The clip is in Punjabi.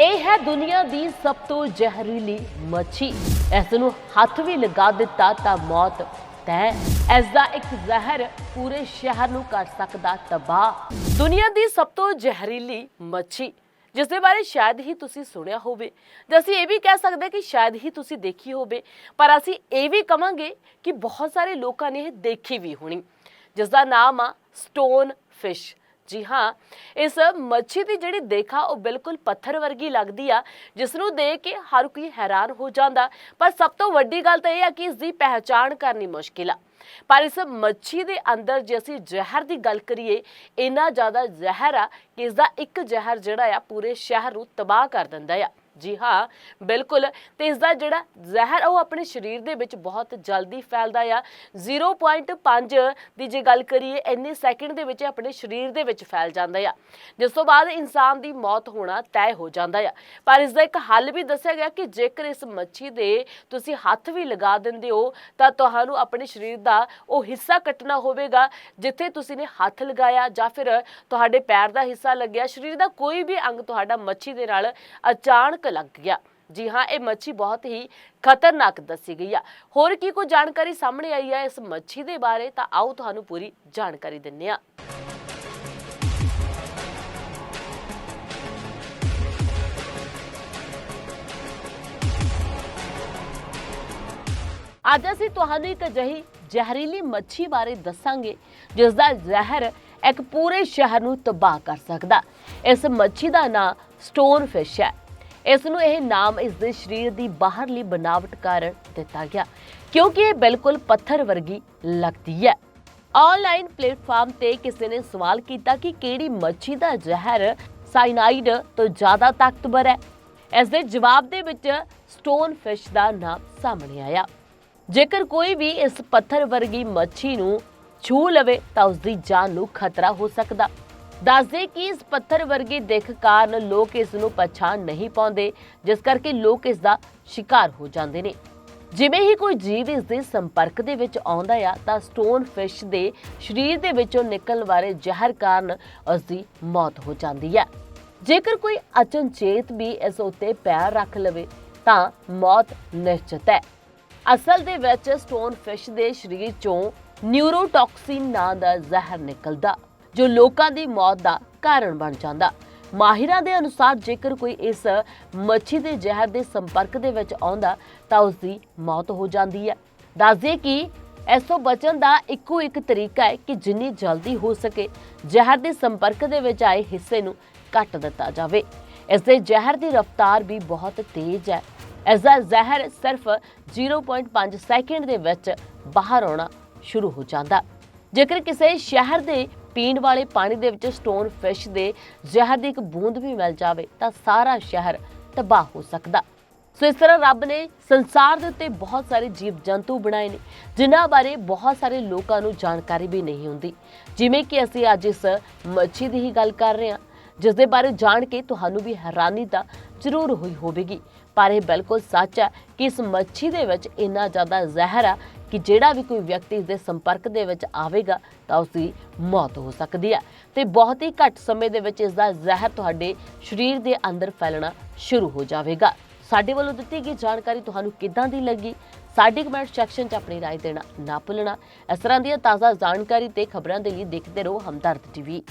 ਇਹ ਹੈ ਦੁਨੀਆ ਦੀ ਸਭ ਤੋਂ ਜ਼ਹਿਰੀਲੀ ਮੱਛੀ। ਇਸ ਨੂੰ ਹੱਥ ਵੀ ਲਗਾ ਦਿੱਤਾ ਤਾਂ ਮੌਤ ਤੈ ਇਸ ਦਾ ਇੱਕ ਜ਼ਹਿਰ ਪੂਰੇ ਸ਼ਹਿਰ ਨੂੰ ਕਰ ਸਕਦਾ ਤਬਾਹ। ਦੁਨੀਆ ਦੀ ਸਭ ਤੋਂ ਜ਼ਹਿਰੀਲੀ ਮੱਛੀ, ਜਿਸ ਦੇ ਬਾਰੇ ਸ਼ਾਇਦ ਹੀ ਤੁਸੀਂ ਸੁਣਿਆ ਹੋਵੇ, ਤੇ ਅਸੀਂ ਇਹ ਵੀ ਕਹਿ ਸਕਦੇ ਕਿ ਸ਼ਾਇਦ ਹੀ ਤੁਸੀਂ ਦੇਖੀ ਹੋਵੇ, ਪਰ ਅਸੀਂ ਇਹ ਵੀ ਕਵਾਂਗੇ ਕਿ ਬਹੁਤ ਸਾਰੇ ਲੋਕਾਂ ਨੇ ਇਹ ਦੇਖੀ ਵੀ ਹੋਣੀ। ਜਿਸ ਦਾ ਨਾਮ ਆ ਸਟੋਨ ਫਿਸ਼। ਜੀ ਹਾਂ, ਇਸ ਮੱਛੀ ਦੀ ਜਿਹੜੀ ਦੇਖਾ ਉਹ ਬਿਲਕੁਲ ਪੱਥਰ ਵਰਗੀ ਲੱਗਦੀ ਆ ਜਿਸ ਨੂੰ ਦੇਖ ਕੇ ਹਰ ਕੋਈ ਹੈਰਾਨ ਹੋ ਜਾਂਦਾ। ਪਰ ਸਭ ਤੋਂ ਵੱਡੀ ਗੱਲ ਤਾਂ ਇਹ ਆ ਕਿ ਇਸ ਦੀ ਪਹਿਚਾਣ ਕਰਨੀ ਮੁਸ਼ਕਿਲ ਆ। ਪਰ ਇਸ ਮੱਛੀ ਦੇ ਅੰਦਰ ਜੇ ਅਸੀਂ ਜ਼ਹਿਰ ਦੀ ਗੱਲ ਕਰੀਏ, ਇੰਨਾ ਜ਼ਿਆਦਾ ਜ਼ਹਿਰ ਆ ਕਿ ਇਸ ਦਾ ਇੱਕ ਜ਼ਹਿਰ ਜਿਹੜਾ ਆ, ਪੂਰੇ ਸ਼ਹਿਰ ਨੂੰ ਤਬਾਹ ਕਰ ਦਿੰਦਾ ਆ। ਜੀ ਹਾਂ, ਬਿਲਕੁਲ। ਤੇ ਇਸ ਦਾ ਜਿਹੜਾ ਜ਼ਹਿਰ ਆ, ਉਹ ਆਪਣੇ ਸਰੀਰ ਦੇ ਵਿੱਚ ਬਹੁਤ ਜਲਦੀ ਫੈਲਦਾ ਆ। 0.5 ਦੀ ਜੇ ਗੱਲ ਕਰੀਏ, ਇੰਨੇ ਸੈਕਿੰਡ ਦੇ ਵਿੱਚ ਆਪਣੇ ਸਰੀਰ ਦੇ ਵਿੱਚ ਫੈਲ ਜਾਂਦਾ ਆ। ਜਿਸ ਤੋਂ ਬਾਅਦ ਇਨਸਾਨ ਦੀ ਮੌਤ ਹੋਣਾ ਤੈਅ ਹੋ ਜਾਂਦਾ ਆ। ਪਰ ਇਸ ਦਾ ਇੱਕ ਹੱਲ ਵੀ ਦੱਸਿਆ ਗਿਆ ਕਿ ਜੇਕਰ ਇਸ ਮੱਛੀ ਦੇ ਤੁਸੀਂ ਹੱਥ ਵੀ ਲਗਾ ਦਿੰਦੇ ਹੋ, ਤਾਂ ਤੁਹਾਨੂੰ ਆਪਣੇ ਸਰੀਰ ਦਾ ਉਹ ਹਿੱਸਾ ਕੱਟਣਾ ਹੋਵੇਗਾ, ਜਿੱਥੇ ਤੁਸੀਂ ਨੇ ਹੱਥ ਲਗਾਇਆ ਜਾਂ ਫਿਰ ਤੁਹਾਡੇ ਪੈਰ ਦਾ ਹਿੱਸਾ ਲੱਗਿਆ। ਸਰੀਰ ਦਾ ਕੋਈ ਵੀ ਅੰਗ ਤੁਹਾਡਾ ਮੱਛੀ ਦੇ ਨਾਲ ਅਚਾਨਕ ਲੱਗ ਗਿਆ। ਜੀ ਹਾਂ, ਇਹ ਮੱਛੀ ਬਹੁਤ ਹੀ ਖਤਰਨਾਕ ਦੱਸੀ ਗਈ ਆ। ਹੋਰ ਕੀ ਕੋਈ ਜਾਣਕਾਰੀ ਸਾਹਮਣੇ ਆਈ ਹੈ ਇਸ ਮੱਛੀ ਦੇ ਬਾਰੇ, ਤਾਂ ਆਓ ਤੁਹਾਨੂੰ ਪੂਰੀ ਜਾਣਕਾਰੀ ਦਿੰਨੇ ਆ। ਅੱਜ ਅਸੀਂ ਤੁਹਾਨੂੰ ਇੱਕ ਅਜਿਹੀ ਜ਼ਹਿਰੀਲੀ ਮੱਛੀ ਬਾਰੇ ਦੱਸਾਂਗੇ, ਜਿਸ ਦਾ ਜ਼ਹਿਰ ਇੱਕ ਪੂਰੇ ਸ਼ਹਿਰ ਨੂੰ ਤਬਾਹ ਕਰ ਸਕਦਾ। ਇਸ ਮੱਛੀ ਦਾ ਨਾਂ ਸਟੋਨ ਫਿਸ਼ ਹੈ। ਇਸ ਨੂੰ ਇਹ ਨਾਮ ਇਸ ਦੇ ਸਰੀਰ ਦੀ ਬਾਹਰਲੀ ਬਨਾਵਟ ਕਾਰਨ ਦਿੱਤਾ ਗਿਆ, ਕਿਉਂਕਿ ਇਹ ਬਿਲਕੁਲ ਪੱਥਰ ਵਰਗੀ ਲੱਗਦੀ ਹੈ। ਆਨਲਾਈਨ ਪਲੇਟਫਾਰਮ ਤੇ ਕਿਸੇ ਨੇ ਸਵਾਲ ਕੀਤਾ ਕਿ ਕਿਹੜੀ ਮੱਛੀ ਦਾ ਜ਼ਹਿਰ ਸਾਇਨਾਈਡ ਤੋਂ ਜ਼ਿਆਦਾ ਤਾਕਤਵਰ ਹੈ? ਇਸ ਦੇ ਜਵਾਬ ਦੇ ਵਿੱਚ ਸਟੋਨ ਫਿਸ਼ ਦਾ ਨਾਮ ਸਾਹਮਣੇ ਆਇਆ। ਜੇਕਰ ਕੋਈ ਵੀ ਇਸ ਪੱਥਰ ਵਰਗੀ ਮੱਛੀ ਨੂੰ ਛੂ ਲਵੇ ਤਾਂ ਉਸ ਦੀ ਜਾਨ ਨੂੰ ਖਤਰਾ ਹੋ ਸਕਦਾ। ਦੱਸਦੇ ਕਿ ਇਸ ਪੱਥਰ ਵਰਗੀ ਦਿੱਖ ਕਾਰਨ ਲੋਕ ਇਸ ਨੂੰ ਪਛਾਣ ਨਹੀਂ ਪਾਉਂਦੇ, ਜਿਸ ਕਰਕੇ ਲੋਕ ਇਸ ਦਾ ਸ਼ਿਕਾਰ ਹੋ ਜਾਂਦੇ ਨੇ। ਜਿਵੇਂ ਹੀ ਕੋਈ ਜੀਵ ਇਸ ਦੇ ਸੰਪਰਕ ਦੇ ਵਿੱਚ ਆਉਂਦਾ ਆ, ਤਾਂ ਸਟੋਨ ਫਿਸ਼ ਦੇ ਸਰੀਰ ਦੇ ਵਿੱਚੋਂ ਨਿਕਲਣ ਵਾਲੇ ਜ਼ਹਿਰ ਕਾਰਨ ਉਸ ਦੀ ਮੌਤ ਹੋ ਜਾਂਦੀ ਹੈ ਜੇਕਰ ਕੋਈ ਅਚਨਚੇਤ ਵੀ ਇਸ ਉੱਤੇ ਪੈਰ ਰੱਖ ਲਵੇ, ਤਾਂ ਮੌਤ ਨਿਸ਼ਚਿਤ ਹੈ। ਅਸਲ ਦੇ ਵਿੱਚ ਸਟੋਨ ਫਿਸ਼ ਦੇ ਸਰੀਰ ਚੋਂ ਨਿਊਰੋਟੌਕਸਿਨ ਨਾਂ ਦਾ ਜ਼ਹਿਰ ਨਿਕਲਦਾ। ਜੋ ਲੋਕਾਂ ਦੀ ਮੌਤ ਦਾ ਕਾਰਨ ਬਣ ਜਾਂਦਾ। ਮਾਹਿਰਾਂ ਦੇ ਅਨੁਸਾਰ ਜੇਕਰ ਕੋਈ ਇਸ ਮੱਛੀ ਦੇ ਜ਼ਹਿਰ ਦੇ ਸੰਪਰਕ ਦੇ ਵਿੱਚ ਆਉਂਦਾ, ਤਾਂ ਉਸ ਦੀ ਮੌਤ ਹੋ ਜਾਂਦੀ ਹੈ। ਦੱਸਦੇ ਕਿ ਇਸ ਤੋਂ ਬਚਣ ਦਾ ਇੱਕੋ ਇੱਕ ਤਰੀਕਾ ਹੈ ਕਿ ਜਿੰਨੀ ਜਲਦੀ ਹੋ ਸਕੇ, ਜ਼ਹਿਰ ਦੇ ਸੰਪਰਕ ਦੇ ਵਿੱਚ ਆਏ ਹਿੱਸੇ ਨੂੰ ਕੱਟ ਦਿੱਤਾ ਜਾਵੇ। ਇਸ ਦੇ ਜ਼ਹਿਰ ਦੀ ਰਫ਼ਤਾਰ ਵੀ ਬਹੁਤ ਤੇਜ਼ ਹੈ। ਇਸ ਦਾ ਜ਼ਹਿਰ ਸਿਰਫ 0.5 ਸੈਕਿੰਡ ਦੇ ਵਿੱਚ ਬਾਹਰ ਆਉਣਾ ਸ਼ੁਰੂ ਹੋ ਜਾਂਦਾ। ਜੇਕਰ ਕਿਸੇ ਸ਼ਹਿਰ ਦੇ ਪੀਣ ਵਾਲੇ ਪਾਣੀ ਦੇ ਵਿੱਚ ਸਟੋਨ ਫਿਸ਼ ਦੇ ਜ਼ਹਿਰ ਦੀ ਇੱਕ ਬੂੰਦ ਵੀ ਮਿਲ ਜਾਵੇ ਤਾਂ ਸਾਰਾ ਸ਼ਹਿਰ ਤਬਾਹ ਹੋ ਸਕਦਾ। ਸੋ ਇਸ ਤਰ੍ਹਾਂ ਰੱਬ ਨੇ ਸੰਸਾਰ ਦੇ ਉੱਤੇ ਬਹੁਤ ਸਾਰੇ ਜੀਵ ਜੰਤੂ ਬਣਾਏ ਨੇ, ਜਿਨ੍ਹਾਂ ਬਾਰੇ ਬਹੁਤ ਸਾਰੇ ਲੋਕਾਂ ਨੂੰ ਜਾਣਕਾਰੀ ਵੀ ਨਹੀਂ ਹੁੰਦੀ। ਜਿਵੇਂ ਕਿ ਅਸੀਂ ਅੱਜ ਇਸ ਮੱਛੀ ਦੀ ਹੀ ਗੱਲ ਕਰ ਰਹੇ ਹਾਂ, ਜਿਸ ਦੇ ਬਾਰੇ ਜਾਣ ਕੇ ਤੁਹਾਨੂੰ ਵੀ ਹੈਰਾਨੀ ਤਾਂ ਜ਼ਰੂਰ ਹੋਈ ਹੋਵੇਗੀ। ਪਰ ਇਹ ਬਿਲਕੁਲ ਸੱਚ ਹੈ ਕਿ ਇਸ ਮੱਛੀ ਦੇ ਵਿੱਚ ਇੰਨਾ ਜ਼ਿਆਦਾ ਜ਼ਹਿਰ ਆ ਕਿ ਜਿਹੜਾ ਵੀ ਕੋਈ ਵਿਅਕਤੀ ਇਸ ਦੇ ਸੰਪਰਕ ਦੇ ਵਿੱਚ ਆਵੇਗਾ ਤਾਂ ਉਸ ਦੀ ਮੌਤ ਹੋ ਸਕਦੀ ਹੈ ਤੇ ਬਹੁਤ ਹੀ ਘੱਟ ਸਮੇਂ ਦੇ ਵਿੱਚ ਇਸ ਦਾ ਜ਼ਹਿਰ ਤੁਹਾਡੇ ਸਰੀਰ ਦੇ ਅੰਦਰ ਫੈਲਣਾ ਸ਼ੁਰੂ ਹੋ ਜਾਵੇਗਾ ਸਾਡੇ ਵੱਲੋਂ ਦਿੱਤੀ ਗਈ ਜਾਣਕਾਰੀ ਤੁਹਾਨੂੰ ਕਿੱਦਾਂ ਦੀ ਲੱਗੀ ਸਾਡੇ ਕਮੈਂਟ ਸੈਕਸ਼ਨ 'ਚ ਆਪਣੀ رائے ਦੇਣਾ ਨਾ ਭੁੱਲਣਾ ਇਸ ਤਰ੍ਹਾਂ ਦੀਆਂ ਤਾਜ਼ਾ ਜਾਣਕਾਰੀ ਤੇ ਖਬਰਾਂ ਦੇ ਲਈ ਦੇਖਦੇ ਰਹੋ ਹਮਦਰਦ ਟੀਵੀ